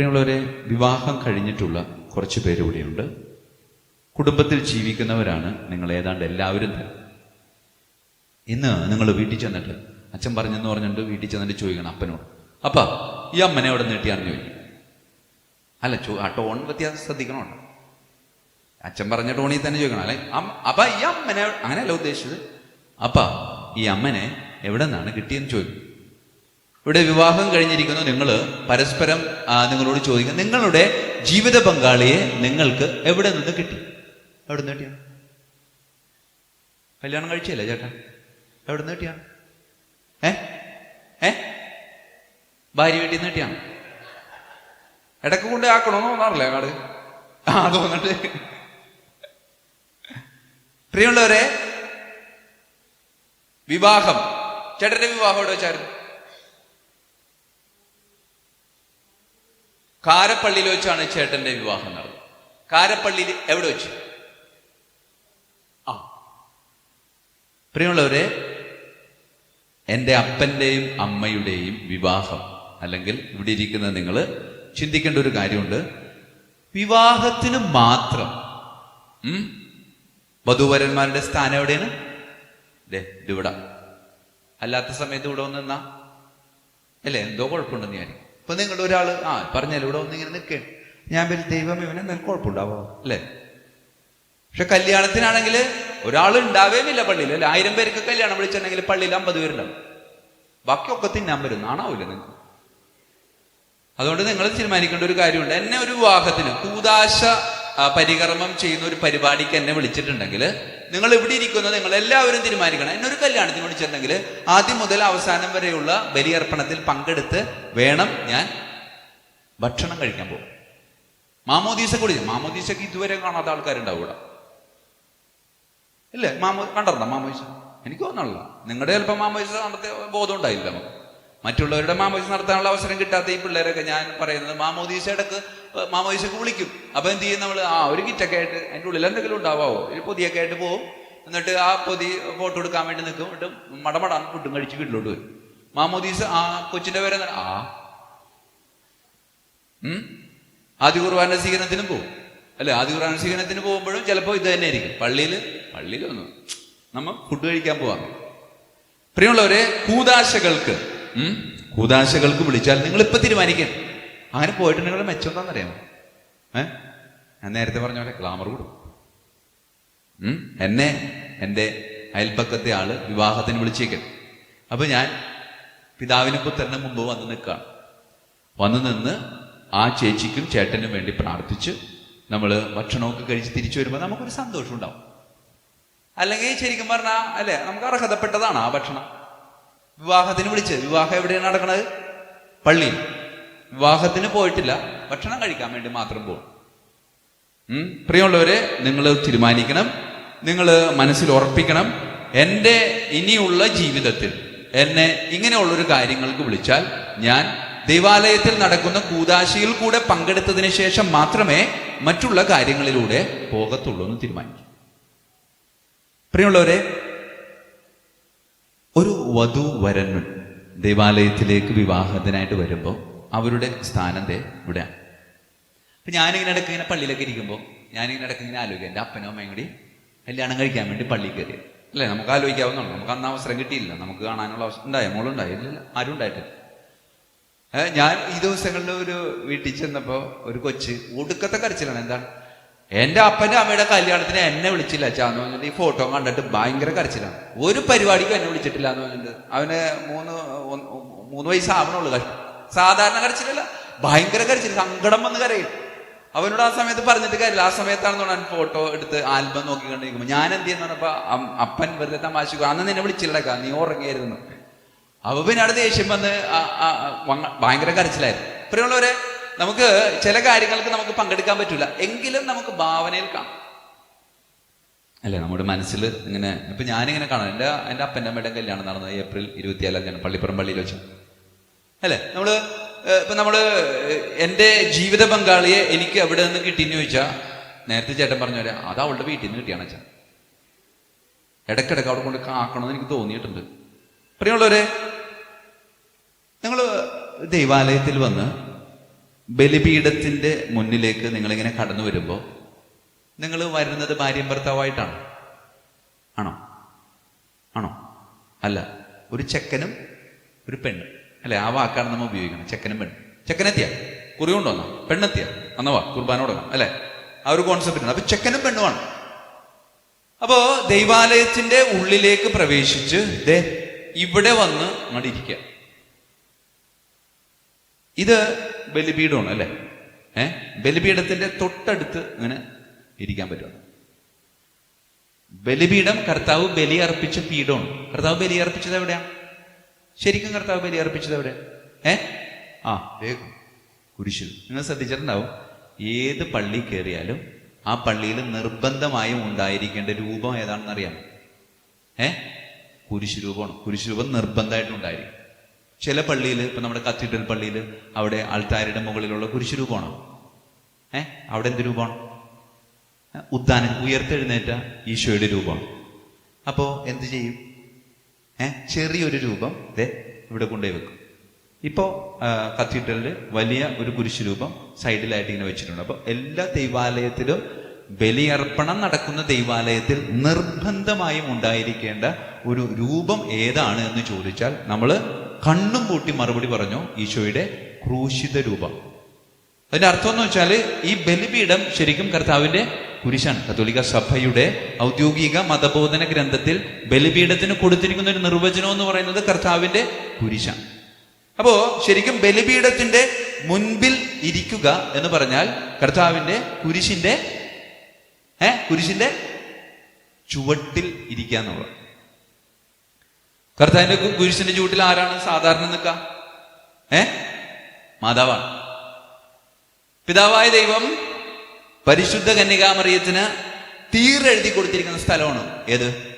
പ്രിയമുള്ളവരെ വിവാഹം കഴിഞ്ഞിട്ടുള്ള കുറച്ച് പേര് കുടുംബത്തിൽ ജീവിക്കുന്നവരാണ് നിങ്ങൾ ഏതാണ്ട് എല്ലാവരും തന്നെ. ഇന്ന് നിങ്ങൾ വീട്ടിൽ ചെന്നിട്ട് അച്ഛൻ പറഞ്ഞെന്ന് പറഞ്ഞിട്ട് വീട്ടിൽ ചെന്നിട്ട് ചോദിക്കണം അപ്പനോട്. അപ്പ ഈ അമ്മനെ എവിടെ അറിഞ്ഞു ചോദിക്കും. അല്ല ചോ ആ ടോൺ വ്യത്യാസം ശ്രദ്ധിക്കണോ അച്ഛൻ പറഞ്ഞ ടോണിൽ തന്നെ ചോദിക്കണം. അല്ലെ അപ്പ ഈ അമ്മനെ അങ്ങനെയല്ല ഉദ്ദേശിച്ചത്. അപ്പ ഈ അമ്മനെ എവിടെ നിന്നാണ് കിട്ടിയെന്ന് ചോദിക്കും. ഇവിടെ വിവാഹം കഴിഞ്ഞിരിക്കുന്നു നിങ്ങൾ പരസ്പരം നിങ്ങളോട് ചോദിക്കുക നിങ്ങളുടെ ജീവിത പങ്കാളിയെ നിങ്ങൾക്ക് എവിടെ നിന്ന് കിട്ടി? എവിടെ നിന്ന് കിട്ടിയാണ് കല്യാണം കഴിച്ചല്ലേ ചേട്ടാ? എവിടെ നിന്ന് കിട്ടിയാണ് ഏ? ഏ? ഭാര്യ വീട്ടിൽ നിന്ന് കിട്ടിയാണ് ഇടയ്ക്ക് കൊണ്ട് ആക്കണമെന്ന് തോന്നാറില്ലേ കാട് ആ തോന്നട്ടെ. പ്രിയമുള്ളവരെ വിവാഹം. ചേട്ടന്റെ വിവാഹം എവിടെ വെച്ചായിരുന്നു? കാരപ്പള്ളിയിൽ വെച്ചാണ് ചേട്ടന്റെ വിവാഹം നടന്നത്. കാരപ്പള്ളിയിൽ എവിടെ വെച്ച്? ആ. പ്രിയമുള്ളവരെ എന്റെ അപ്പന്റെയും അമ്മയുടെയും വിവാഹം അല്ലെങ്കിൽ ഇവിടെ ഇരിക്കുന്ന നിങ്ങൾ ചിന്തിക്കേണ്ട ഒരു കാര്യമുണ്ട്. വിവാഹത്തിന് മാത്രം വധുവരന്മാരുടെ സ്ഥാനം എവിടെയാണ്? ദേ ഇതിവിടെ അല്ലാത്ത സമയത്ത് ഇവിടെ വന്നെന്നാ നിന്നാ. അല്ലേ എന്തോ കുഴപ്പമുണ്ടെന്ന് ഞാൻ ഇപ്പൊ നിങ്ങൾ ഒരാൾ ആ പറഞ്ഞല്ലോ ഇവിടെ ഒന്നിങ്ങനെ നിൽക്കേ. ഞാൻ പിന്നെ ദൈവം ഇവനെ എന്തെങ്കിലും കുഴപ്പമുണ്ടാവോ? അല്ലേ? പക്ഷെ കല്യാണത്തിനാണെങ്കിൽ ഒരാൾ ഉണ്ടാവേമില്ല പള്ളിയിൽ. അല്ലെ? ആയിരം പേർക്ക് കല്യാണം വിളിച്ചിട്ടുണ്ടെങ്കിൽ പള്ളിയിൽ അമ്പത് പേരുണ്ടാവും. ബാക്കിയൊക്കെ തിന്നാൻ വരും നാണാവില്ല നിങ്ങൾക്ക് അതുകൊണ്ട് നിങ്ങൾ തീരുമാനിക്കേണ്ട ഒരു കാര്യമുണ്ട്. എന്നെ ഒരു വിവാഹത്തിന് കൂതാശ പരികർമ്മം ചെയ്യുന്ന ഒരു പരിപാടിക്ക് എന്നെ വിളിച്ചിട്ടുണ്ടെങ്കിൽ നിങ്ങൾ ഇവിടെ ഇരിക്കുന്നത് നിങ്ങൾ എല്ലാവരും തീരുമാനിക്കണം. എന്നൊരു കല്യാണത്തിന് വിളിച്ചിട്ടുണ്ടെങ്കിൽ ആദ്യം മുതൽ അവസാനം വരെയുള്ള ബലിയർപ്പണത്തിൽ പങ്കെടുത്ത് വേണം ഞാൻ ഭക്ഷണം കഴിക്കാൻ പോകും. മാമോദീസ കൂടി മാമോദീസക്ക് ഇതുവരെ കാണാത്ത ആൾക്കാരുണ്ടാവും ഇവിടെ ഇല്ലേ? മാമോ കണ്ടിട്ടുണ്ടോ മാമോദീസ? എനിക്ക് തോന്നണില്ല നിങ്ങളുടെ ചിലപ്പോൾ മാമോദീസ നടത്തിയ ബോധം ഉണ്ടായില്ല നമുക്ക്. മറ്റുള്ളവരുടെ മാമോദീസ നടത്താനുള്ള അവസരം കിട്ടാത്ത ഈ പിള്ളേരൊക്കെ ഞാൻ പറയുന്നത് മാമോദീസ ഇടയ്ക്ക് മാമോദീസക്ക് വിളിക്കും. അപ്പൊ എന്ത് ചെയ്യും നമ്മൾ ആ ഒരു കിറ്റൊക്കെ ആയിട്ട് അതിന്റെ ഉള്ളിൽ എന്തെങ്കിലും ഉണ്ടാവോ ഒരു പൊതിയൊക്കെ ആയിട്ട് പോകും എന്നിട്ട് ആ പൊതി ഫോട്ടോ എടുക്കാൻ വേണ്ടി നിൽക്കും. എന്നിട്ട് മടമടാന്ന് ഫുഡും കഴിച്ച് വീട്ടിലോട്ട് വരും. മാമോദീസ് ആ കൊച്ചിന്റെ പേരെ ആ? ആദ്യ കുർബാന സ്വീകരണത്തിനും പോകും അല്ലെ? ആദ്യ കുർബാന സ്വീകരണത്തിന് പോകുമ്പോഴും ചിലപ്പോൾ ഇത് തന്നെ ആയിരിക്കും. പള്ളിയിൽ പള്ളിയിലൊന്നും. നമ്മൾ ഫുഡ് കഴിക്കാൻ പോവാം. പ്രിയമുള്ളവരെ കൂതാശകൾക്ക്? കൂതാശകൾക്ക് വിളിച്ചാൽ നിങ്ങൾ ഇപ്പൊ തീരുമാനിക്കണം അങ്ങനെ പോയിട്ട് നിങ്ങളുടെ മെച്ചം എന്താണെന്നറിയാമോ ഏ? ഞാൻ നേരത്തെ പറഞ്ഞ പോലെ ഗ്ലാമർ കൂടും. എന്നെ എന്റെ അയൽപ്പക്കത്തെ ആൾ വിവാഹത്തിന് വിളിച്ചേക്കും. അപ്പൊ ഞാൻ പിതാവിനും പുത്രനും മുമ്പ് വന്ന് നിൽക്കുകയാണ് വന്ന് നിന്ന് ആ ചേച്ചിക്കും ചേട്ടനും വേണ്ടി പ്രാർത്ഥിച്ച് നമ്മൾ ഭക്ഷണമൊക്കെ കഴിച്ച് തിരിച്ചു വരുമ്പോൾ നമുക്കൊരു സന്തോഷം ഉണ്ടാവും അല്ലെങ്കിൽ ശരിക്കും പറഞ്ഞാൽ അല്ലേ നമുക്ക് അർഹതപ്പെട്ടതാണ് ആ ഭക്ഷണം. വിവാഹത്തിന് വിളിച്ചത് വിവാഹം എവിടെയാണ് നടക്കുന്നത് പള്ളിയിൽ വിവാഹത്തിന് പോയിട്ടില്ല. ഭക്ഷണം കഴിക്കാൻ വേണ്ടി മാത്രം പോകും പ്രിയമുള്ളവരെ നിങ്ങൾ തീരുമാനിക്കണം. നിങ്ങൾ മനസ്സിൽ ഉറപ്പിക്കണം. എന്റെ ഇനിയുള്ള ജീവിതത്തിൽ എന്നെ ഇങ്ങനെയുള്ളൊരു കാര്യങ്ങൾക്ക് വിളിച്ചാൽ ഞാൻ ദൈവാലയത്തിൽ നടക്കുന്ന കൂതാശിയിൽ കൂടെ പങ്കെടുത്തതിന് ശേഷം മാത്രമേ മറ്റുള്ള കാര്യങ്ങളിലൂടെ പോകത്തുള്ളൂ എന്ന് തീരുമാനിക്കും. പ്രിയമുള്ളവരെ ഒരു വധു വരന്മൻ ദേവാലയത്തിലേക്ക് വിവാഹത്തിനായിട്ട് വരുമ്പോൾ അവരുടെ സ്ഥാനം ദേ ഇവിടെയാണ് അപ്പം ഞാനിങ്ങനെ ഇടയ്ക്ക് ഇങ്ങനെ പള്ളിയിലേക്ക് ഇരിക്കുമ്പോൾ ഞാനിങ്ങനെ ഇടയ്ക്ക് ഇങ്ങനെ ആലോചിക്കുക എന്റെ അപ്പനും അമ്മയും കൂടി കല്യാണം കഴിക്കാൻ വേണ്ടി പള്ളിയിൽ കയറി. അല്ലേ? നമുക്ക് ആലോചിക്കാവുന്നുള്ളൂ നമുക്ക് അന്ന് അവസരം കിട്ടിയില്ല. നമുക്ക് കാണാനുള്ള അവസരം ഉണ്ടായ. മോളുണ്ടായി. ഇല്ല ആരും ഉണ്ടായിട്ടില്ല. ഞാൻ ഈ ദിവസങ്ങളിൽ ഒരു വീട്ടിൽ ചെന്നപ്പോൾ ഒരു കൊച്ച് ഒടുക്കത്തെ കരച്ചിലാണ്. എന്താണ്? എന്റെ അപ്പന്റെ അമ്മയുടെ കല്യാണത്തിന് എന്നെ വിളിച്ചില്ല അച്ഛാന്ന് പറഞ്ഞിട്ട് ഈ ഫോട്ടോ കണ്ടിട്ട് ഭയങ്കര കരച്ചിലാണ്. ഒരു പരിപാടിക്കും എന്നെ വിളിച്ചിട്ടില്ല എന്ന് പറഞ്ഞിട്ട്. അവന് മൂന്ന് മൂന്ന് വയസ്സാവണുള്ളൂ സാധാരണ കരച്ചിലല്ല ഭയങ്കര കരച്ചിൽ സങ്കടം വന്ന് കരയും. അവനോട് ആ സമയത്ത് പറഞ്ഞിട്ട് കാര്യമില്ല. ആ സമയത്താണെന്ന് പറഞ്ഞാൽ ഫോട്ടോ എടുത്ത് ആൽബം നോക്കി നോക്കിക്കൊണ്ടിരിക്കുമ്പോൾ ഞാൻ എന്ത് ചെയ്യുന്ന പറഞ്ഞപ്പോ അപ്പൻ വെറുതെ തമാശ അന്ന് നിന്നെ വിളിച്ചില്ലടക്ക നീ ഉറങ്ങിയായിരുന്നു. അവ പിന്നെ അവിടെ ദേഷ്യം വന്ന് ഭയങ്കര കരച്ചിലായിരുന്നു. പ്രിയമുള്ളവരെ നമുക്ക് ചില കാര്യങ്ങൾക്ക് നമുക്ക് പങ്കെടുക്കാൻ പറ്റില്ല എങ്കിലും നമുക്ക് ഭാവനയിൽ കാണാം. അല്ലേ നമ്മുടെ മനസ്സിൽ ഇങ്ങനെ ഇപ്പൊ ഞാനിങ്ങനെ കാണാം. എന്റെ എന്റെ അപ്പന്റെ അമ്മയുടെ കല്യാണം നടന്നത് ഏപ്രിൽ ഇരുപത്തിയാലാം തീയതി പള്ളിപ്പുറം പള്ളിയിൽ വെച്ച്. അല്ലെ നമ്മൾ ഇപ്പൊ നമ്മൾ എന്റെ ജീവിത പങ്കാളിയെ എനിക്ക് എവിടെ നിന്ന് കിട്ടിയെന്ന് ചോദിച്ചാൽ നേരത്തെ ചേട്ടൻ പറഞ്ഞ പോലെ അത് അവളുടെ വീട്ടിൽ നിന്ന് കിട്ടിയാണ് അച്ഛൻ. ഇടയ്ക്കിടയ്ക്ക് അവിടെ കൊണ്ട് കാക്കണമെന്ന് എനിക്ക് തോന്നിയിട്ടുണ്ട്. പ്രിയമുള്ളവരെ നിങ്ങൾ ദൈവാലയത്തിൽ വന്ന് ബലിപീഠത്തിന്റെ മുന്നിലേക്ക് നിങ്ങളിങ്ങനെ കടന്നു വരുമ്പോൾ നിങ്ങൾ വരുന്നത് ഭാര്യയും ഭർത്താവായിട്ടാണ്? ആണോ? ആണോ? അല്ല ഒരു ചെക്കനും ഒരു പെണ്ണും. അല്ലെ ആ വാക്കാണ് നമ്മൾ ഉപയോഗിക്കണം ചെക്കനും പെണ്ണും. ചെക്കനെത്തിയ? കുറി കൊണ്ടുവന്നോ? പെണ്ണെത്തിയ? അന്നവാ കുർബാന കൊടുക്കണം അല്ലെ? ആ ഒരു കോൺസെപ്റ്റ് അപ്പൊ ചെക്കനും പെണ്ണുമാണ് അപ്പോ ദൈവാലയത്തിന്റെ ഉള്ളിലേക്ക് പ്രവേശിച്ച് ദേ ഇവിടെ വന്ന് അങ്ങോട്ട് ഇരിക്കുക ഇത് ബലിപീഠമാണ് അല്ലേ? ഏ? ബലിപീഠത്തിന്റെ തൊട്ടടുത്ത് ഇങ്ങനെ ഇരിക്കാൻ പറ്റും ബലിപീഠം കർത്താവ് ബലി അർപ്പിച്ച പീഠമാണ്. കർത്താവ് ബലി അർപ്പിച്ചത് എവിടെയാ? ശരിക്കും കർത്താവ് ബലി അർപ്പിച്ചത് എവിടെ? ഏ? ആ വേഗം കുരിശിൽ. നിങ്ങൾ ശ്രദ്ധിച്ചിട്ടുണ്ടാവും. ഏത് പള്ളി കയറിയാലും ആ പള്ളിയിൽ നിർബന്ധമായും ഉണ്ടായിരിക്കേണ്ട രൂപം ഏതാണെന്ന് അറിയാം ഏ രൂപം നിർബന്ധമായിട്ടും ഉണ്ടായിരിക്കും. ചില പള്ളിയിൽ ഇപ്പൊ നമ്മുടെ കത്തീഡ്രൽ പള്ളിയിൽ അവിടെ ആൾത്താരുടെ മുകളിലുള്ള കുരിശ് രൂപമാണ്? ഏ? അവിടെ എന്ത് രൂപമാണ്? ഉദ്ധാനം ഉയർത്തെഴുന്നേറ്റ ഈശോയുടെ രൂപമാണ്. അപ്പോ എന്ത് ചെയ്യും? ഏ? ചെറിയൊരു രൂപം ദേ ഇവിടെ കൊണ്ടുപോയി വെക്കും. ഇപ്പോ കത്തീഡ്രലിൽ വലിയ ഒരു കുരിശ് രൂപം സൈഡിലായിട്ട് ഇങ്ങനെ വെച്ചിട്ടുണ്ട്. അപ്പോൾ എല്ലാ ദൈവാലയത്തിലും ബലിയർപ്പണം നടക്കുന്ന ദൈവാലയത്തിൽ നിർബന്ധമായും ഉണ്ടായിരിക്കേണ്ട ഒരു രൂപം ഏതാണ് എന്ന് ചോദിച്ചാൽ നമ്മൾ കണ്ണും പൂട്ടി മറുപടി പറഞ്ഞു ഈശോയുടെ ക്രൂശിത രൂപം. അതിന്റെ അർത്ഥം എന്ന് വെച്ചാൽ ഈ ബലിപീഠം ശരിക്കും കർത്താവിന്റെ കുരിശാണ്. കത്തോലിക്ക സഭയുടെ ഔദ്യോഗിക മതബോധന ഗ്രന്ഥത്തിൽ ബലിപീഠത്തിന് കൊടുത്തിരിക്കുന്ന ഒരു നിർവചനം എന്ന് പറയുന്നത് കർത്താവിന്റെ കുരിശാണ്. അപ്പോ ശരിക്കും ബലിപീഠത്തിന്റെ മുൻപിൽ ഇരിക്കുക എന്ന് പറഞ്ഞാൽ കർത്താവിന്റെ കുരിശിന്റെ ഏ കുരിശിന്റെ ചുവട്ടിൽ ഇരിക്കുക എന്നുള്ളത്. കർത്താവിന്റെ കുരിശിന്റെ ചൂട്ടിൽ ആരാണ് സാധാരണ നിൽക്ക ഏ? മാതാവാണ്. പിതാവായ ദൈവം പരിശുദ്ധ കന്യകാമറിയത്തിന് തീരെഴുതി കൊടുത്തിരിക്കുന്ന സ്ഥലമാണ്. ഏത്?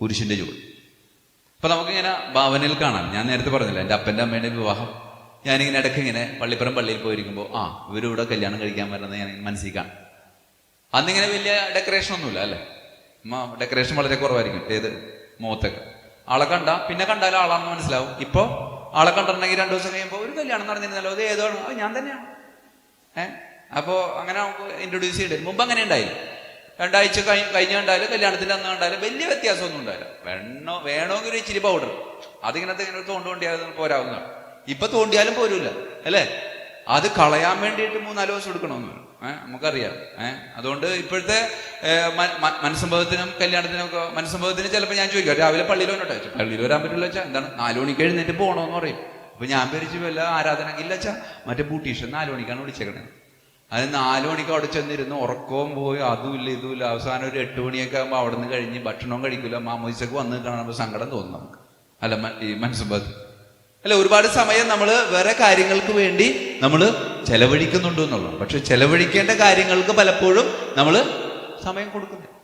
കുരിശിന്റെ ചൂട് അപ്പൊ നമുക്കിങ്ങനെ ഭാവനയിൽ കാണാം. ഞാൻ നേരത്തെ പറഞ്ഞില്ല എന്റെ അപ്പന്റെ അമ്മയുടെ വിവാഹം. ഞാനിങ്ങനെ ഇടയ്ക്ക് ഇങ്ങനെ പള്ളിപ്പുറം പള്ളിയിൽ പോയിരിക്കുമ്പോൾ ആ ഇവരിവിടെ കല്യാണം കഴിക്കാൻ വരുന്നത് ഞാൻ മനസ്സിൽ കാണും. അന്നിങ്ങനെ വലിയ ഡെക്കറേഷൻ ഒന്നുമില്ല അല്ലേ? ഡെക്കറേഷൻ വളരെ കുറവായിരിക്കും. ഏത്? മുഖത്തൊക്കെ ആളെ കണ്ട പിന്നെ കണ്ടാലും ആളാണെന്ന് മനസ്സിലാവും. ഇപ്പൊ ആളെ കണ്ടിട്ടുണ്ടെങ്കിൽ രണ്ടു ദിവസം കഴിയുമ്പോൾ ഒരു കല്യാണം നടന്നിരുന്നല്ലോ അത് ഏതോ അത് ഞാൻ തന്നെയാണ്. ഏഹ് അപ്പോ അങ്ങനെ നമുക്ക് ഇൻട്രൊഡ്യൂസ് ചെയ്യേണ്ടി? മുമ്പ് അങ്ങനെ ഉണ്ടായില്ല. രണ്ടാഴ്ച കഴി കഴിഞ്ഞ കണ്ടാലും കല്യാണത്തിന്റെ അന്ന് കണ്ടാലും വലിയ വ്യത്യാസമൊന്നും ഉണ്ടായില്ല. വേണോ വേണമെങ്കിൽ ഒരു ഇച്ചിരി പൗഡർ അതിങ്ങനത്തെ ഇങ്ങനെ തോണ്ട് തോണ്ടിയാൽ പോരാവുന്നതാണ്. ഇപ്പൊ തോണ്ടിയാലും പോരൂല അല്ലേ? അത് കളയാൻ വേണ്ടിയിട്ട് മൂന്നാൽ ദിവസം എടുക്കണമെന്ന് നമുക്കറിയാം. ഏഹ് അതുകൊണ്ട് ഇപ്പോഴത്തെ മനസ്സംഭവത്തിനും കല്യാണത്തിനും ഒക്കെ മനസ്സംഭവത്തിന് ചിലപ്പോൾ ഞാൻ ചോദിക്കാം രാവിലെ പള്ളിയിൽ വന്നോട്ടെ? പള്ളിയിൽ വരാൻ പറ്റില്ല വെച്ചാൽ എന്താണ്? നാലു മണിക്ക് എഴുന്നേറ്റ് പോകണമെന്ന് പറയും. അപ്പൊ ഞാൻ പേരിച്ച് വല്ല ആരാധനക്കില്ല വെച്ചാ മറ്റേ ബൂട്ടീഷൻ നാലു മണിക്കാണ് വിളിച്ചേക്കണേ. അത് നാലു മണിക്ക് അവിടെ ചെന്നിരുന്നു ഉറക്കവും പോയി അതുമില്ല ഇതുമില്ല അവസാനം ഒരു എട്ട് മണിയൊക്കെ ആകുമ്പോൾ അവിടെ നിന്ന് കഴിഞ്ഞ് ഭക്ഷണവും കഴിക്കില്ല മാമോദിസൊക്കെ വന്ന് കാണുമ്പോൾ സങ്കടം തോന്നും നമുക്ക്. അല്ല ഈ മനസ്സംഭവത്തിൽ അല്ല ഒരുപാട് സമയം നമ്മൾ വേറെ കാര്യങ്ങൾക്ക് വേണ്ടി നമ്മൾ ചെലവഴിക്കുന്നുണ്ട് എന്നുള്ളത് പക്ഷെ ചെലവഴിക്കേണ്ട കാര്യങ്ങൾക്ക് പലപ്പോഴും നമ്മൾ സമയം കൊടുക്കുന്നില്ല.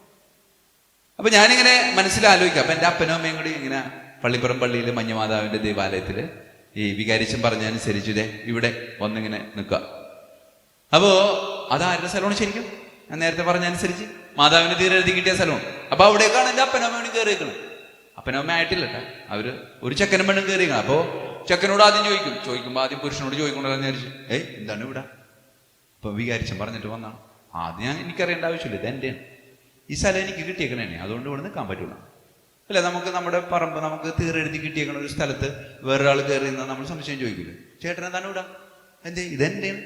അപ്പൊ ഞാനിങ്ങനെ മനസ്സിലാലോചിക്കാം. അപ്പൊ എന്റെ അപ്പനും അമ്മയും കൂടി ഇങ്ങനെ പള്ളിപ്പുറം പള്ളിയിൽ മഞ്ഞമാതാവിന്റെ ദേവാലയത്തിൽ ഈ വികാരിച്ചൻ പറഞ്ഞതനുസരിച്ച് ഇവിടെ വന്നിങ്ങനെ നിൽക്കുക. അപ്പോ അതാരുടെ സ്ഥലമാണ് ശരിക്കും? ഞാൻ നേരത്തെ പറഞ്ഞതനുസരിച്ച് മാതാവിന്റെ തീരെ എഴുതി കിട്ടിയ സ്ഥലമാണ്. അപ്പൊ അവിടേക്കാണ് എന്റെ അപ്പനമ്മയോട് അമ്മയും കയറി നിൽക്കുന്നത് അപ്പനും ആയിട്ടില്ല കേട്ടോ അവർ ഒരു ചെക്കനും പെണ്ണും കയറി അപ്പോൾ അപ്പോ ചെക്കനോട് ആദ്യം ചോദിക്കും. ചോദിക്കുമ്പോൾ ആദ്യം പുരുഷനോട് ചോദിക്കണ്ടെന്ന് വിചാരിച്ചു ഏയ് എന്താണ് ഇവിടെ? അപ്പൊ വികാരിച്ചൻ പറഞ്ഞിട്ട് വന്നാണ്. ആദ്യം ഞാൻ എനിക്കറിയേണ്ട ആവശ്യമില്ല ഇത് എന്റെയാണ് ഈ സ്ഥലം എനിക്ക് കിട്ടിയേക്കണേ അതുകൊണ്ട് ഇവിടെ നിൽക്കാൻ പറ്റൂല. അല്ല നമുക്ക് നമ്മുടെ പറമ്പ് നമുക്ക് തീറെഴുതി കിട്ടിയേക്കണ ഒരു സ്ഥലത്ത് വേറൊരാൾ കയറി നിന്നാൽ നമ്മൾ സംശയം ചോദിക്കില്ലേ ചേട്ടൻ എന്താണ് ഇവിടെ? എന്തേ ഇതെന്റെയാണ്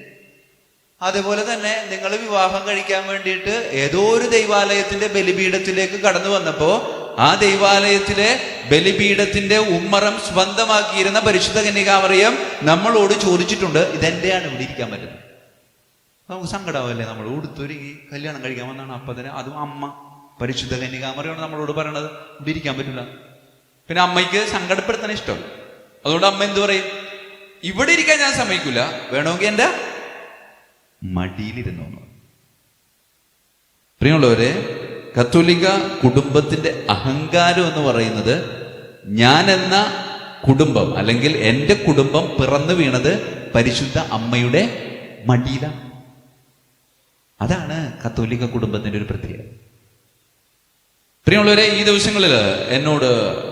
അതേപോലെ തന്നെ നിങ്ങൾ വിവാഹം കഴിക്കാൻ വേണ്ടിയിട്ട് ഏതോ ഒരു ദൈവാലയത്തിന്റെ ബലിപീഠത്തിലേക്ക് കടന്നു വന്നപ്പോ ആ ദൈവാലയത്തിലെ ബലിപീഠത്തിന്റെ ഉമ്മറം സ്വന്തമാക്കിയിരുന്ന പരിശുദ്ധ കന്യകാമറിയം നമ്മളോട് ചോദിച്ചിട്ടുണ്ട് ഇതെന്റെയാണ് ഇവിടെ ഇരിക്കാൻ പറ്റുന്നത്? നമുക്ക് സങ്കടമല്ലേ നമ്മൾ? ഉടുത്തൊരുങ്ങി കല്യാണം കഴിക്കാൻ വന്നാണ് അപ്പതിന് അതും അമ്മ പരിശുദ്ധ കന്യകാമറിയാണ് നമ്മളോട് പറയണത്. ഇവിടെ ഇരിക്കാൻ പറ്റില്ല പിന്നെ അമ്മയ്ക്ക് സങ്കടപ്പെടുത്താൻ ഇഷ്ടം. അതുകൊണ്ട് അമ്മ എന്തു പറയും? ഇവിടെ ഇരിക്കാൻ ഞാൻ സമ്മതിക്കില്ല വേണമെങ്കിൽ എന്റെ മടിയിലിരുന്നു പ്രിയമുള്ളവരെ കത്തോലിക്ക കുടുംബത്തിന്റെ അഹങ്കാരം എന്ന് പറയുന്നത് ഞാൻ എന്ന കുടുംബം അല്ലെങ്കിൽ എന്റെ കുടുംബം പിറന്നു വീണത് പരിശുദ്ധ അമ്മയുടെ മടിയിലാണ്. അതാണ് കത്തോലിക്ക കുടുംബത്തിന്റെ ഒരു പ്രത്യേകത പ്രിയമുള്ളവരെ ഈ ദിവസങ്ങളിൽ എന്നോട്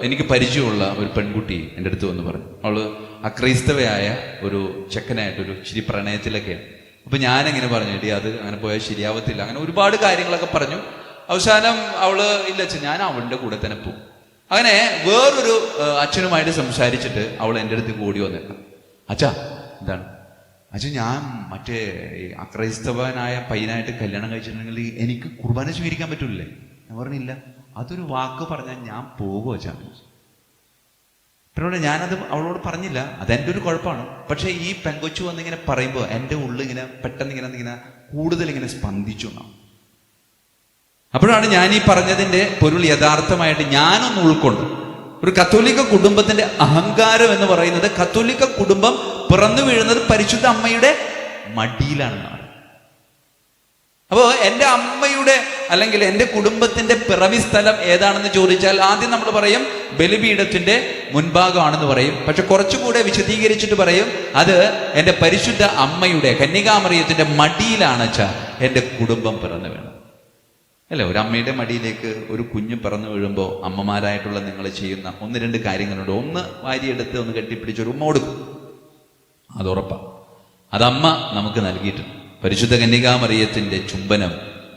എനിക്ക് പരിചയമുള്ള ഒരു പെൺകുട്ടി എന്റെ അടുത്ത് വന്ന് പറഞ്ഞു. അവൾ അക്രൈസ്തവയായ ഒരു ചെക്കനായിട്ട് ഒരു ഇച്ചിരി പ്രണയത്തിലൊക്കെയാണ്. അപ്പൊ ഞാനെങ്ങനെ പറഞ്ഞു എടി അത് അങ്ങനെ പോയാൽ ശരിയാവത്തില്ല. അങ്ങനെ ഒരുപാട് കാര്യങ്ങളൊക്കെ പറഞ്ഞു. അവസാനം അവൾ ഇല്ല അച്ഛൻ ഞാൻ അവളുടെ കൂടെ തന്നെ പോകും അങ്ങനെ വേറൊരു അച്ഛനുമായിട്ട് സംസാരിച്ചിട്ട് അവൾ എന്റെ അടുത്ത് കൂടി വന്നേക്കാം അച്ഛാ എന്താണ്? അച്ഛൻ ഞാൻ മറ്റേ അക്രൈസ്തവനായ പയ്യനായിട്ട് കല്യാണം കഴിച്ചിട്ടുണ്ടെങ്കിൽ എനിക്ക് കുർബാന സ്വീകരിക്കാൻ പറ്റൂലേ? ഞാൻ പറഞ്ഞില്ല. അതൊരു വാക്ക് പറഞ്ഞാൽ ഞാൻ പോകുമോ അച്ഛാ. പിന്നെ ഞാനത് അവളോട് പറഞ്ഞില്ല. അതെന്റെ ഒരു കുഴപ്പമാണ്. പക്ഷേ ഈ പെങ്കൊച്ചു വന്നിങ്ങനെ പറയുമ്പോൾ എന്റെ ഉള്ളിങ്ങനെ പെട്ടെന്ന് ഇങ്ങനെ ഇങ്ങനെ കൂടുതൽ ഇങ്ങനെ സ്പന്ദിച്ചു എന്നാണ്. അപ്പോഴാണ് ഞാൻ ഈ പറഞ്ഞതിന്റെ പൊരുൾ യഥാർത്ഥമായിട്ട് ഞാനൊന്ന് ഉൾക്കൊണ്ടു. ഒരു കത്തോലിക്ക കുടുംബത്തിന്റെ അഹങ്കാരം എന്ന് പറയുന്നത് കത്തോലിക്ക കുടുംബം പിറന്നു വീഴുന്നത് പരിശുദ്ധ അമ്മയുടെ മടിയിലാണെന്നാണ്. അപ്പോൾ എന്റെ അമ്മയുടെ അല്ലെങ്കിൽ എന്റെ കുടുംബത്തിന്റെ പിറവി സ്ഥലം ഏതാണെന്ന് ചോദിച്ചാൽ ആദ്യം നമ്മൾ പറയും ബലിപീഠത്തിന്റെ മുൻഭാഗമാണെന്ന് പറയും. പക്ഷെ കുറച്ചുകൂടെ വിശദീകരിച്ചിട്ട് പറയും അത് എന്റെ പരിശുദ്ധ അമ്മയുടെ കന്യകാമറിയത്തിന്റെ മടിയിലാണ് വെച്ചാൽ എന്റെ കുടുംബം പിറന്നു വീണത്. അല്ലേ ഒരു അമ്മയുടെ മടിയിലേക്ക് ഒരു കുഞ്ഞ് പറന്നു വീഴുമ്പോൾ അമ്മമാരായിട്ടുള്ള നിങ്ങൾ ചെയ്യുന്ന ഒന്ന് രണ്ട് കാര്യങ്ങളുണ്ട്. ഒന്ന് വാരിയെടുത്ത് ഒന്ന് കെട്ടിപ്പിടിച്ച് ഒരു ഉമ്മ കൊടുക്കും. അത് ഉറപ്പാ അതമ്മ നമുക്ക് നൽകിയിട്ടുണ്ട്. പരിശുദ്ധ കന്യകാമറിയത്തിന്റെ ചുംബനം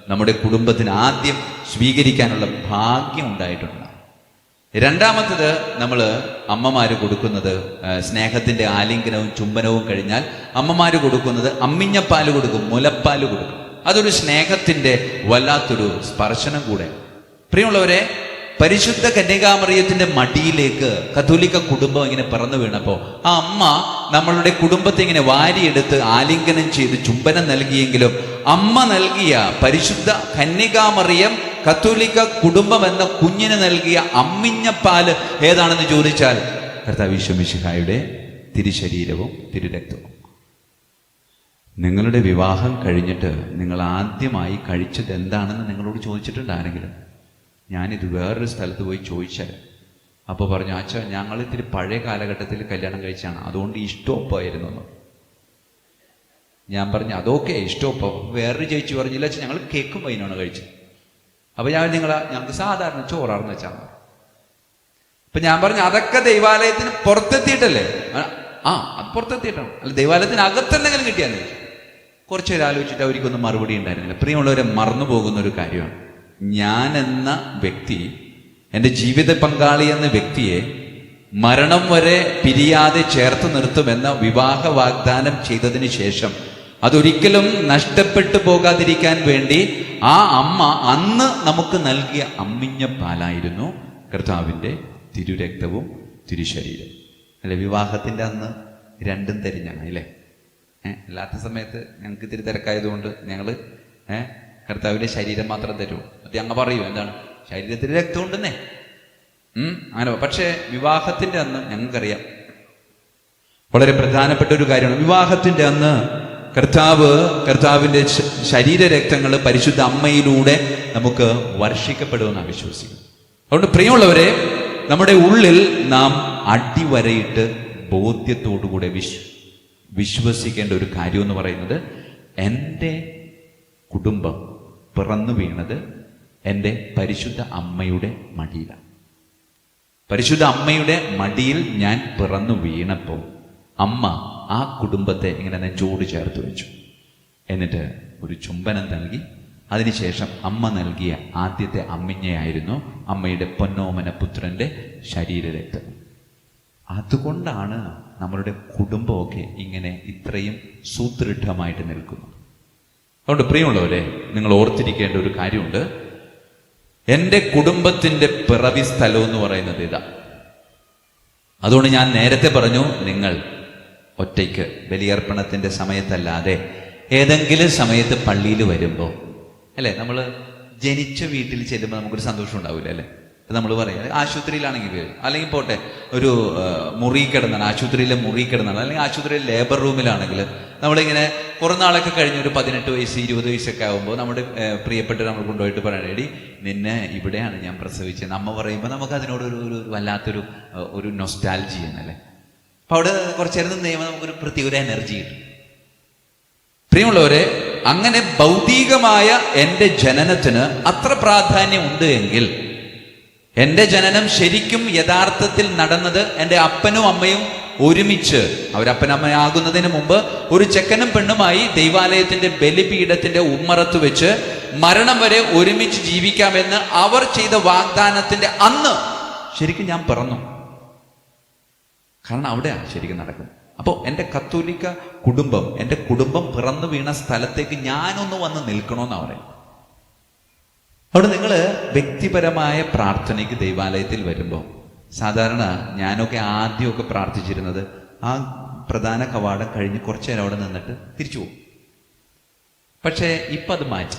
നമ്മുടെ കുടുംബത്തിന് ആദ്യം സ്വീകരിക്കാനുള്ള ഭാഗ്യം ഉണ്ടായിട്ടുണ്ട്. രണ്ടാമത്തത് നമ്മൾ അമ്മമാർ കൊടുക്കുന്നത് സ്നേഹത്തിന്റെ ആലിംഗനവും ചുംബനവും കഴിഞ്ഞാൽ അമ്മമാർ കൊടുക്കുന്നത് അമ്മിഞ്ഞപ്പാൽ കൊടുക്കും മുലപ്പാൽ കൊടുക്കും. അതൊരു സ്നേഹത്തിന്റെ വല്ലാത്തൊരു സ്പർശനം കൂടെ. പ്രിയമുള്ളവരെ പരിശുദ്ധ കന്യകാമറിയത്തിന്റെ മടിയിലേക്ക് കത്തോലിക്ക കുടുംബം ഇങ്ങനെ പറന്നു വീണപ്പോൾ ആ അമ്മ നമ്മളുടെ കുടുംബത്തെ ഇങ്ങനെ വാരിയെടുത്ത് ആലിംഗനം ചെയ്ത് ചുംബനം നൽകിയെങ്കിലും അമ്മ നൽകിയ പരിശുദ്ധ കന്യകാമറിയം കത്തോലിക്ക കുടുംബം എന്ന കുഞ്ഞിന് നൽകിയ അമ്മിഞ്ഞപ്പാൽ ഏതാണെന്ന് ചോദിച്ചാൽ കർത്താവ് വിശ്വമിശിഹായുടെ തിരുശരീരവും തിരുരക്തവും. നിങ്ങളുടെ വിവാഹം കഴിഞ്ഞിട്ട് നിങ്ങൾ ആദ്യമായി കഴിച്ചത് എന്താണെന്ന് നിങ്ങളോട് ചോദിച്ചിട്ടുണ്ട് ആരെങ്കിലും? ഞാനിത് വേറൊരു സ്ഥലത്ത് പോയി ചോദിച്ചാൽ അപ്പോൾ പറഞ്ഞു അച്ഛ ഞങ്ങൾ ഇത്തിരി പഴയ കാലഘട്ടത്തിൽ കല്യാണം കഴിച്ചാണ്. അതുകൊണ്ട് ഇഷ്ടമൊപ്പമായിരുന്നു ഞാൻ പറഞ്ഞു അതൊക്കെ ഇഷ്ടമൊപ്പം വേറൊരു ചേച്ചി പറഞ്ഞില്ല അച്ഛൻ ഞങ്ങൾ കേക്കും വൈനാണ് കഴിച്ചത്. അപ്പോൾ ഞാൻ നിങ്ങൾ ഞങ്ങൾക്ക് സാധാരണ ചോറാർന്ന് വെച്ചാൽ അപ്പം ഞാൻ പറഞ്ഞു അതൊക്കെ ദൈവാലയത്തിന് പുറത്തെത്തിയിട്ടല്ലേ? ആ, അത് പുറത്തെത്തിയിട്ടാണ്. അല്ല ദൈവാലയത്തിന് അകത്തെന്തെങ്കിലും കിട്ടിയാൽ ചോദിച്ചു കുറച്ചു ആലോചിച്ചിട്ട് അവർക്കൊന്നും മറുപടി ഉണ്ടായിരുന്നില്ല. പ്രിയമുള്ളവരെ മറന്നു പോകുന്ന ഒരു കാര്യമാണ്. ഞാൻ എന്ന വ്യക്തി എന്റെ ജീവിത പങ്കാളി എന്ന വ്യക്തിയെ മരണം വരെ പിരിയാതെ ചേർത്ത് നിർത്തുമെന്ന വിവാഹ വാഗ്ദാനം ചെയ്തതിന് ശേഷം അതൊരിക്കലും നഷ്ടപ്പെട്ടു പോകാതിരിക്കാൻ വേണ്ടി ആ അമ്മ അന്ന് നമുക്ക് നൽകിയ അമ്മിഞ്ഞ പാലായിരുന്നു കർത്താവിന്റെ തിരുരക്തവും തിരുശരീരം അല്ലെ വിവാഹത്തിന്റെ അന്ന് രണ്ടും തരിഞ്ഞാണ് അല്ലേ? അല്ലാത്ത സമയത്ത് ഞങ്ങൾക്ക് ഇത്തിരി തിരക്കായതുകൊണ്ട് ഞങ്ങൾ കർത്താവിന്റെ ശരീരം മാത്രം തരൂ. അത് ഞങ്ങൾ പറയൂ എന്താണ്? ശരീരത്തിൽ രക്തം ഉണ്ടെന്നേ അങ്ങനെ പക്ഷേ വിവാഹത്തിന്റെ അന്ന് ഞങ്ങൾക്കറിയാം. വളരെ പ്രധാനപ്പെട്ട ഒരു കാര്യമാണ്. വിവാഹത്തിന്റെ അന്ന് കർത്താവ് കർത്താവിന്റെ ശരീര ശരീരരക്തങ്ങൾ പരിശുദ്ധ അമ്മയിലൂടെ നമുക്ക് വർഷിക്കപ്പെടുമെന്ന് വിശ്വസിക്കുന്നു അതുകൊണ്ട് പ്രിയമുള്ളവരെ നമ്മുടെ ഉള്ളിൽ നാം അടിവരയിട്ട് ബോധ്യത്തോടുകൂടെ വിശ്വ വിശ്വസിക്കേണ്ട ഒരു കാര്യം എന്ന് പറയുന്നത് എന്റെ കുടുംബം പിറന്നു വീണത് എന്റെ പരിശുദ്ധ അമ്മയുടെ മടിയിലാണ്. പരിശുദ്ധ അമ്മയുടെ മടിയിൽ ഞാൻ പിറന്നു വീണപ്പോൾ അമ്മ ആ കുടുംബത്തെ ഇങ്ങനെ നെഞ്ചോട് ചേർത്ത് വെച്ചു. എന്നിട്ട് ഒരു ചുംബനം നൽകി. അതിനുശേഷം അമ്മ നൽകിയ ആദ്യത്തെ അമ്മിഞ്ഞയായിരുന്നു അമ്മയുടെ പൊന്നോമന പുത്രന്റെ ശരീരരക്തം. അതുകൊണ്ടാണ് നമ്മളുടെ കുടുംബമൊക്കെ ഇങ്ങനെ ഇത്രയും സുദൃഢമായിട്ട് നിൽക്കുന്നത്. അതുകൊണ്ട് പ്രിയമുള്ളവരെ നിങ്ങൾ ഓർത്തിരിക്കേണ്ട ഒരു കാര്യമുണ്ട്. എന്റെ കുടുംബത്തിന്റെ പിറവി സ്ഥലം എന്ന് പറയുന്നത് ഇതാ. അതുകൊണ്ട് ഞാൻ നേരത്തെ പറഞ്ഞു നിങ്ങൾ ഒറ്റയ്ക്ക് ബലിയർപ്പണത്തിന്റെ സമയത്തല്ലാതെ ഏതെങ്കിലും സമയത്ത് പള്ളിയിൽ വരുമ്പോൾ അല്ലേ? നമ്മൾ ജനിച്ച വീട്ടിൽ ചെല്ലുമ്പോൾ നമുക്കൊരു സന്തോഷം ഉണ്ടാവില്ല അല്ലേ? നമ്മൾ പറയാം. ആശുപത്രിയിലാണെങ്കിൽ അല്ലെങ്കിൽ പോട്ടെ ഒരു മുറി കിടന്നാണ് ആശുപത്രിയിലെ മുറി കിടന്നാണ് അല്ലെങ്കിൽ ആശുപത്രിയിലെ ലേബർ റൂമിലാണെങ്കിൽ നമ്മളിങ്ങനെ കുറേ നാളൊക്കെ കഴിഞ്ഞ് ഒരു പതിനെട്ട് വയസ്സ് ഇരുപത് വയസ്സൊക്കെ ആകുമ്പോൾ നമ്മുടെ പ്രിയപ്പെട്ട നമ്മൾ കൊണ്ടുപോയിട്ട് പറയണേടി നിന്നെ ഇവിടെയാണ് ഞാൻ പ്രസവിച്ചത്. അമ്മ പറയുമ്പോൾ നമുക്ക് അതിനോട് ഒരു ഒരു വല്ലാത്തൊരു ഒരു നൊസ്റ്റാൽജിയാണ് അല്ലേ? അപ്പം അവിടെ കുറച്ച് നേരം നിന്ന് നമുക്കൊരു പ്രത്യേക ഒരു എനർജി കിട്ടും. പ്രിയമുള്ളവരെ അങ്ങനെ ഭൗതികമായ എന്റെ ജനനത്തിന് അത്ര പ്രാധാന്യം ഉണ്ട് എങ്കിൽ എന്റെ ജനനം ശരിക്കും യഥാർത്ഥത്തിൽ നടന്നത് എന്റെ അപ്പനും അമ്മയും ഒരുമിച്ച്. അവരപ്പനമ്മയാകുന്നതിന് മുമ്പ് ഒരു ചെക്കനും പെണ്ണുമായി ദൈവാലയത്തിന്റെ ബലിപീഠത്തിന്റെ ഉമ്മറത്ത് വെച്ച് മരണം വരെ ഒരുമിച്ച് ജീവിക്കാമെന്ന് അവർ ചെയ്ത വാഗ്ദാനത്തിന്റെ അന്ന് ശരിക്കും ഞാൻ പിറന്നു. കാരണം അവിടെയാണ് ശരിക്കും നടക്കുന്നത്. അപ്പോൾ എന്റെ കത്തോലിക്ക കുടുംബം എന്റെ കുടുംബം പിറന്നു വീണ സ്ഥലത്തേക്ക് ഞാനൊന്ന് വന്ന് നിൽക്കണമെന്നാണ് പറയുന്നത്. അവിടെ നിങ്ങൾ വ്യക്തിപരമായ പ്രാർത്ഥനയ്ക്ക് ദൈവാലയത്തിൽ വരുമ്പോൾ സാധാരണ ഞാനൊക്കെ ആദ്യമൊക്കെ പ്രാർത്ഥിച്ചിരുന്നത് ആ പ്രധാന കവാടം കഴിഞ്ഞ് കുറച്ച് നേരം അവിടെ നിന്നിട്ട് തിരിച്ചു പോകും. പക്ഷേ ഇപ്പം അത് മാറ്റി.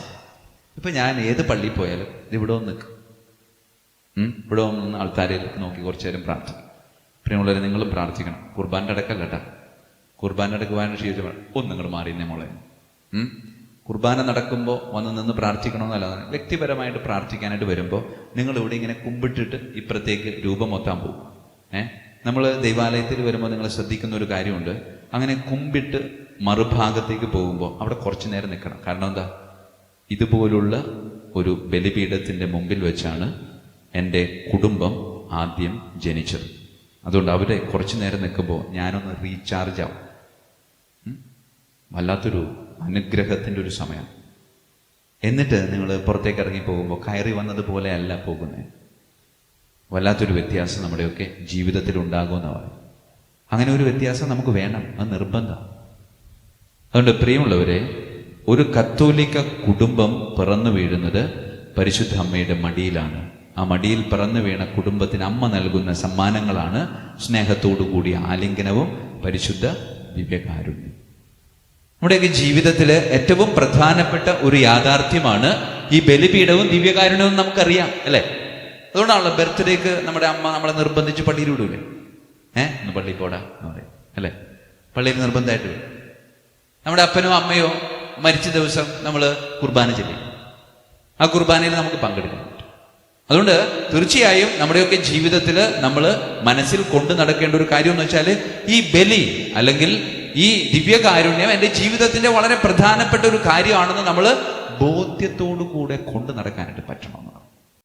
ഇപ്പം ഞാൻ ഏത് പള്ളിയിൽ പോയാലും ഇവിടെ ഒന്ന് നിൽക്കും. ഇവിടെ ഒന്ന് ആൾക്കാരെ നോക്കി കുറച്ച് നേരം പ്രാർത്ഥിക്കും. പ്രിയമുള്ളവരെ നിങ്ങളും പ്രാർത്ഥിക്കണം. കുർബാന്റെ അടക്കല്ല കേട്ടാ. കുർബാന്റെ അടക്കുവാൻ ക്ഷീണിച്ച ഒന്ന് നിങ്ങൾ മാറിയെന്നെ മോളെ. കുർബാന നടക്കുമ്പോൾ വന്ന് നിന്ന് പ്രാർത്ഥിക്കണമെന്നല്ല. വ്യക്തിപരമായിട്ട് പ്രാർത്ഥിക്കാനായിട്ട് വരുമ്പോൾ നിങ്ങൾ ഇവിടെ ഇങ്ങനെ കുമ്പിട്ടിട്ട് ഇപ്പുറത്തേക്ക് രൂപമൊത്താൻ പോകും. ഏഹ് നമ്മൾ ദൈവാലയത്തിൽ വരുമ്പോൾ നിങ്ങൾ ശ്രദ്ധിക്കുന്ന ഒരു കാര്യമുണ്ട്. അങ്ങനെ കുമ്പിട്ട് മറുഭാഗത്തേക്ക് പോകുമ്പോൾ അവിടെ കുറച്ച് നേരം നിൽക്കണം. കാരണം എന്താ? ഇതുപോലുള്ള ഒരു ബലിപീഠത്തിന്റെ മുമ്പിൽ വെച്ചാണ് എന്റെ കുടുംബം ആദ്യം ജനിച്ചത്. അതുകൊണ്ട് അവിടെ കുറച്ചു നേരം നിൽക്കുമ്പോൾ ഞാനൊന്ന് റീചാർജ് ആവും? വല്ലാത്തൊരു അനുഗ്രഹത്തിന്റെ ഒരു സമയം. എന്നിട്ട് നിങ്ങൾ പുറത്തേക്ക് ഇറങ്ങി പോകുമ്പോൾ കയറി വന്നതുപോലെ അല്ല പോകുന്നത് വല്ലാത്തൊരു വ്യത്യാസം നമ്മുടെയൊക്കെ ജീവിതത്തിൽ ഉണ്ടാകുമെന്ന് പറയും അങ്ങനെ ഒരു വ്യത്യാസം നമുക്ക് വേണം. അത് നിർബന്ധം. അതുകൊണ്ട് പ്രിയമുള്ളവരെ ഒരു കത്തോലിക്ക കുടുംബം പിറന്നു വീഴുന്നത് പരിശുദ്ധ അമ്മയുടെ മടിയിലാണ്. ആ മടിയിൽ പിറന്നു വീണ കുടുംബത്തിന് അമ്മ നൽകുന്ന സമ്മാനങ്ങളാണ് സ്നേഹത്തോടു കൂടിയ ആലിംഗനവും പരിശുദ്ധ ദിവ്യകാരുണ്യം. നമ്മുടെയൊക്കെ ജീവിതത്തിൽ ഏറ്റവും പ്രധാനപ്പെട്ട ഒരു യാഥാർത്ഥ്യമാണ് ഈ ബലിപീഠവും ദിവ്യകാരുണ്യവും നമുക്കറിയാം അല്ലേ? അതുകൊണ്ടാണല്ലോ ബർത്ത്ഡേക്ക് നമ്മുടെ അമ്മ നമ്മളെ നിർബന്ധിച്ച് പള്ളിയിൽ വിടൂലേ? ഏഹ് ഒന്ന് പള്ളിയിൽ പോടാ എന്ന് പറയും അല്ലേ? പള്ളിയിൽ നിർബന്ധമായിട്ട് വിടും. നമ്മുടെ അപ്പനോ അമ്മയോ മരിച്ച ദിവസം നമ്മൾ കുർബാന ചെല്ലും. ആ കുർബാനയിൽ നമുക്ക് പങ്കെടുക്കാൻ പറ്റും. അതുകൊണ്ട് തീർച്ചയായും നമ്മുടെയൊക്കെ ജീവിതത്തിൽ നമ്മൾ മനസ്സിൽ കൊണ്ടു നടക്കേണ്ട ഒരു കാര്യം എന്ന് വെച്ചാൽ ഈ ബലി അല്ലെങ്കിൽ ഈ ദിവ്യകാരുണ്യം എന്റെ ജീവിതത്തിന്റെ വളരെ പ്രധാനപ്പെട്ട ഒരു കാര്യമാണെന്ന് നമ്മൾ ബോധ്യത്തോടു കൂടെ കൊണ്ടു നടക്കാനായിട്ട് പറ്റണമെന്നാണ്.